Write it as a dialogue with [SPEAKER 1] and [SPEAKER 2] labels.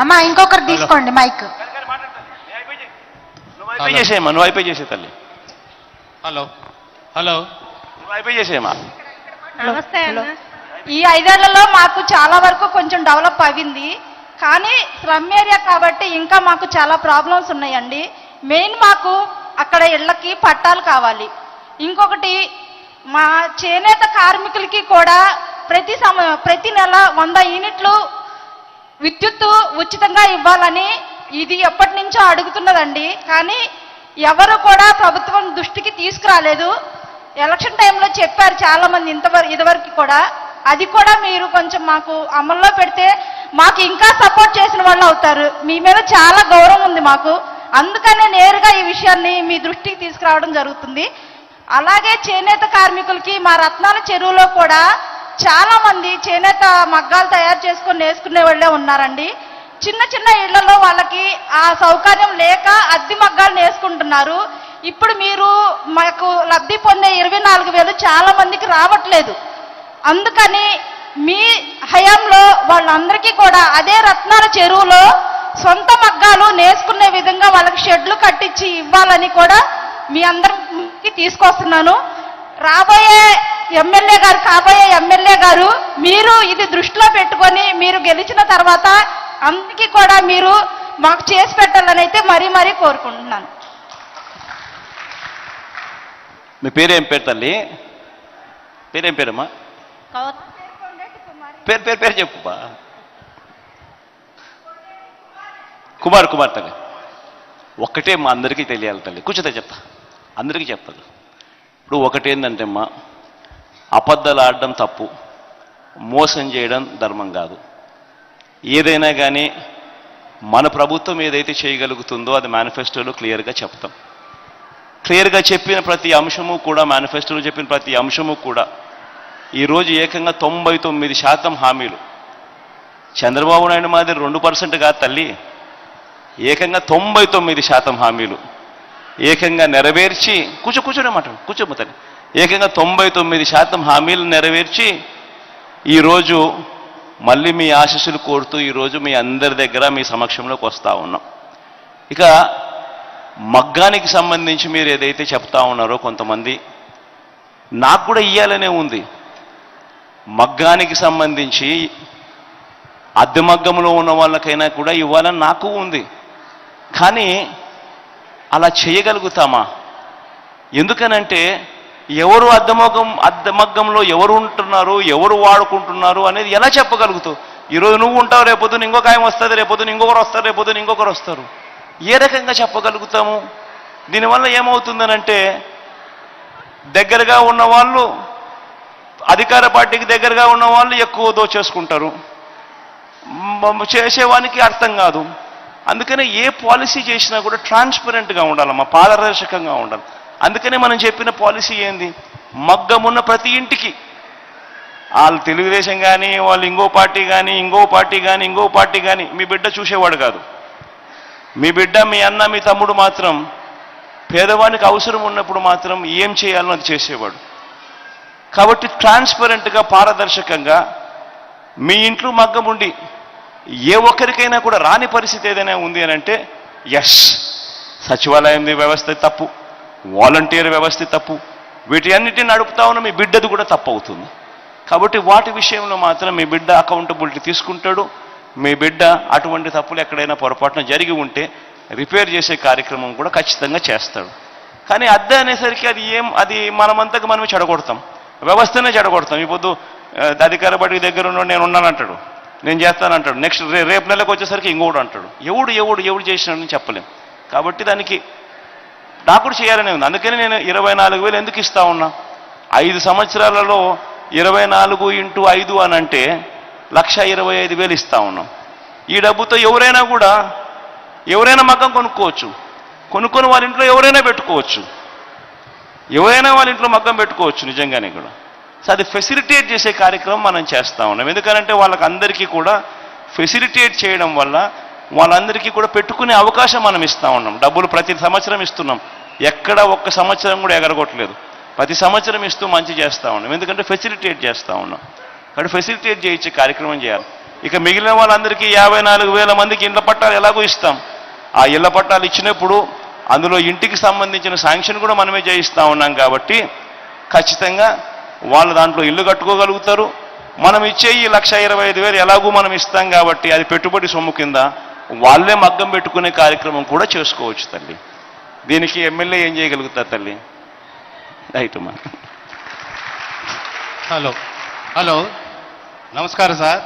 [SPEAKER 1] అమ్మా ఇంకొకరు తీసుకోండి మైక్.
[SPEAKER 2] నువ్వు అయిపోయి చేసేయమ్మా నువ్వు అయిపోయి చేసే తల్లి.
[SPEAKER 3] హలో. హలో.
[SPEAKER 2] నువ్వు అయిపోయి చేసేయమ్మా.
[SPEAKER 4] నమస్తే అన్న. ఈ ఐదేళ్ళలో మాకు చాలా వరకు కొంచెం డెవలప్ అయింది. కానీ స్లమ్ ఏరియా కాబట్టి ఇంకా మాకు చాలా ప్రాబ్లమ్స్ ఉన్నాయండి. మెయిన్ మాకు అక్కడ ఇళ్ళకి పట్టాలు కావాలి. ఇంకొకటి మా చేనేత కార్మికులకి కూడా ప్రతి సమ ప్రతి నెల వంద యూనిట్లు విద్యుత్తు ఉచితంగా ఇవ్వాలని ఇది ఎప్పటి నుంచో అడుగుతున్నదండి. కానీ ఎవరు కూడా ప్రభుత్వం దృష్టికి తీసుకురాలేదు. ఎలక్షన్ టైంలో చెప్పారు చాలా మంది ఇంతవరకు ఇదివరకు కూడా. అది కూడా మీరు కొంచెం మాకు అమల్లో పెడితే మాకు ఇంకా సపోర్ట్ చేసిన వాళ్ళు అవుతారు. మీ మీద చాలా గౌరవం ఉంది మాకు. అందుకనే నేరుగా ఈ విషయాన్ని మీ దృష్టికి తీసుకురావడం జరుగుతుంది. అలాగే చేనేత కార్మికులకి మా రత్నాల చెరువులో కూడా చాలా మంది చేనేత మగ్గాలు తయారు చేసుకొని నేసుకునే వాళ్ళే ఉన్నారండి. చిన్న చిన్న ఇళ్ళలో వాళ్ళకి ఆ సౌకర్యం లేక అద్దె మగ్గాలు నేసుకుంటున్నారు ఇప్పుడు మీరు మాకు లబ్ధి పొందే ఇరవై నాలుగు వేలు చాలా మందికి రావట్లేదు. అందుకని మీ హయాంలో వాళ్ళందరికీ కూడా అదే రత్నాల చెరువులో సొంత మగ్గాలు నేసుకునే విధంగా వాళ్ళకి షెడ్లు కట్టించి ఇవ్వాలని కూడా మీ అందరికి తీసుకొస్తున్నాను. రాబోయే ఎమ్మెల్యే గారు కాబోయే ఎమ్మెల్యే గారు మీరు ఇది దృష్టిలో పెట్టుకొని మీరు గెలిచిన తర్వాత అందరికీ కూడా మీరు మాకు చేసి పెట్టాలని అయితే మరీ మరీ కోరుకుంటున్నాను.
[SPEAKER 2] మీ పేరేం పేరు తల్లి? పేరేం పేరమ్మా? పేరు పేరు పేరు చెప్పుపా కుమార్ కుమార్ తల్లి. ఒక్కటే మా అందరికీ తెలియాలి తల్లి. కూర్చోతే చెప్తా. అందరికీ చెప్తాను. ఇప్పుడు ఒకటేందంటే అమ్మా అబద్ధాలు ఆడడం తప్పు. మోసం చేయడం ధర్మం కాదు. ఏదైనా కానీ మన ప్రభుత్వం ఏదైతే చేయగలుగుతుందో అది మేనిఫెస్టోలో క్లియర్గా చెప్తాం. క్లియర్గా చెప్పిన ప్రతి అంశము కూడా మేనిఫెస్టోలో చెప్పిన ప్రతి అంశము కూడా ఈరోజు ఏకంగా తొంభై తొమ్మిది శాతం హామీలు. చంద్రబాబు నాయుడు మాదిరి రెండు పర్సెంట్ కాదు తల్లి. ఏకంగా తొంభై తొమ్మిది శాతం హామీలు. ఏకంగా నెరవేర్చి కూర్చో కూర్చోనే మాట కూర్చోమ్మ తల్లి ఏకంగా తొంభై తొమ్మిది శాతం హామీలు నెరవేర్చి ఈరోజు మళ్ళీ మీ ఆశీస్సులు కోరుతూ ఈరోజు మీ అందరి దగ్గర మీ సమక్షంలోకి వస్తూ ఉన్నాం. ఇక మగ్గానికి సంబంధించి మీరు ఏదైతే చెప్తా ఉన్నారో కొంతమంది నాకు కూడా ఇయ్యాలనే ఉంది. మగ్గానికి సంబంధించి అద్దె మగ్గంలో ఉన్న వాళ్ళకైనా కూడా ఇవ్వాలని నాకు ఉంది. కానీ అలా చేయగలుగుతామా? ఎందుకనంటే ఎవరు అద్దమగం అద్దమగ్గంలో ఎవరు ఉంటున్నారు ఎవరు వాడుకుంటున్నారు అనేది ఎలా చెప్పగలుగుతావు? ఈరోజు నువ్వు ఉంటావు రేపొద్దున ఇంకొక ఆయన వస్తుంది రేపొద్దున ఇంకొకరు వస్తారు రేపొద్దున ఇంకొకరు వస్తారు. ఏ రకంగా చెప్పగలుగుతాము? దీనివల్ల ఏమవుతుందనంటే దగ్గరగా ఉన్న వాళ్ళు అధికార పార్టీకి దగ్గరగా ఉన్న వాళ్ళు ఎక్కువ దోచేసుకుంటారు చేసేవానికి అర్థం కాదు. అందుకనే ఏ పాలసీ చేసినా కూడా ట్రాన్స్పరెంట్గా ఉండాలమ్మా పారదర్శకంగా ఉండాలి. అందుకనే మనం చెప్పిన పాలసీ ఏంది? మగ్గమున్న ప్రతి ఇంటికి. వాళ్ళు తెలుగుదేశం కానీ వాళ్ళు ఇంకో పార్టీ కానీ ఇంకో పార్టీ కానీ ఇంకో పార్టీ కానీ మీ బిడ్డ చూసేవాడు కాదు. మీ బిడ్డ మీ అన్న మీ తమ్ముడు మాత్రం పేదవానికి అవసరం ఉన్నప్పుడు మాత్రం ఏం చేయాలో అది చేసేవాడు. కాబట్టి ట్రాన్స్పరెంట్గా పారదర్శకంగా మీ ఇంట్లో మగ్గం ఉండి ఏ ఒక్కరికైనా కూడా రాని పరిస్థితి ఏదైనా ఉంది అని అంటే ఎస్ సచివాలయం వ్యవస్థ తప్పు. వాలంటీర్ వ్యవస్థ తప్పు. వీటి అన్నిటిని నడుపుతా ఉన్న మీ బిడ్డది కూడా తప్పు అవుతుంది కాబట్టి వాటి విషయంలో మాత్రం మీ బిడ్డ అకౌంటబిలిటీ తీసుకుంటాడు. మీ బిడ్డ అటువంటి తప్పులు ఎక్కడైనా పొరపాటున జరిగి ఉంటే రిపేర్ చేసే కార్యక్రమం కూడా ఖచ్చితంగా చేస్తాడు. కానీ అద్దె అనేసరికి అది ఏం అది మనమంతకు మనమే చెడగొడతాం. వ్యవస్థనే చెడగొడతాం. ఇప్పుడు అధికార పార్టీ దగ్గర ఉన్న నేను ఉన్నానంటాడు. నేను చేస్తానంటాడు. నెక్స్ట్ రే రేపు నెలకు వచ్చేసరికి ఇంకోడు అంటాడు. ఎవడు ఎవడు ఎవడు చేసినాడని చెప్పలేం. కాబట్టి దానికి నాకు కూడా చేయాలనే ఉంది అందుకని నేను ఇరవై నాలుగు వేలు ఎందుకు ఇస్తా ఉన్నా? ఐదు సంవత్సరాలలో ఇరవై నాలుగు ఇంటూ ఐదు అని అంటే లక్ష ఇరవై ఐదు వేలు ఇస్తా ఉన్నాం. ఈ డబ్బుతో ఎవరైనా కూడా ఎవరైనా మగ్గం కొనుక్కోవచ్చు. కొనుక్కొని వాళ్ళ ఇంట్లో ఎవరైనా పెట్టుకోవచ్చు. ఎవరైనా వాళ్ళ ఇంట్లో మగ్గం పెట్టుకోవచ్చు నిజంగానే కూడా. సో అది ఫెసిలిటేట్ చేసే కార్యక్రమం మనం చేస్తా ఉన్నాం. ఎందుకంటే వాళ్ళకి అందరికీ కూడా ఫెసిలిటేట్ చేయడం వల్ల వాళ్ళందరికీ కూడా పెట్టుకునే అవకాశం మనం ఇస్తా ఉన్నాం. డబ్బులు ప్రతి సంవత్సరం ఇస్తున్నాం. ఎక్కడ ఒక్క సంవత్సరం కూడా ఎగరగొట్టలేదు. ప్రతి సంవత్సరం ఇస్తూ మంచి చేస్తా ఉన్నాం. ఎందుకంటే ఫెసిలిటేట్ చేస్తూ ఉన్నాం. కాబట్టి ఫెసిలిటేట్ చేయించే కార్యక్రమం చేయాలి. ఇక మిగిలిన వాళ్ళందరికీ యాభై నాలుగు వేల మందికి ఇళ్ళ పట్టాలు ఎలాగో ఇస్తాం. ఆ ఇళ్ళ పట్టాలు ఇచ్చినప్పుడు అందులో ఇంటికి సంబంధించిన శాంక్షన్ కూడా మనమే చేయిస్తా ఉన్నాం కాబట్టి ఖచ్చితంగా వాళ్ళు దాంట్లో ఇల్లు కట్టుకోగలుగుతారు. మనం ఇచ్చే ఈ లక్ష ఇరవై ఐదు వేలు ఎలాగూ మనం ఇస్తాం కాబట్టి అది పెట్టుబడి సొమ్ము కింద వాళ్ళే మగ్గం పెట్టుకునే కార్యక్రమం కూడా చేసుకోవచ్చు తల్లి. దీనికి ఎమ్మెల్యే ఏం చేయగలుగుతారు తల్లి? రైట్ మా
[SPEAKER 3] హలో. హలో. నమస్కారం సార్.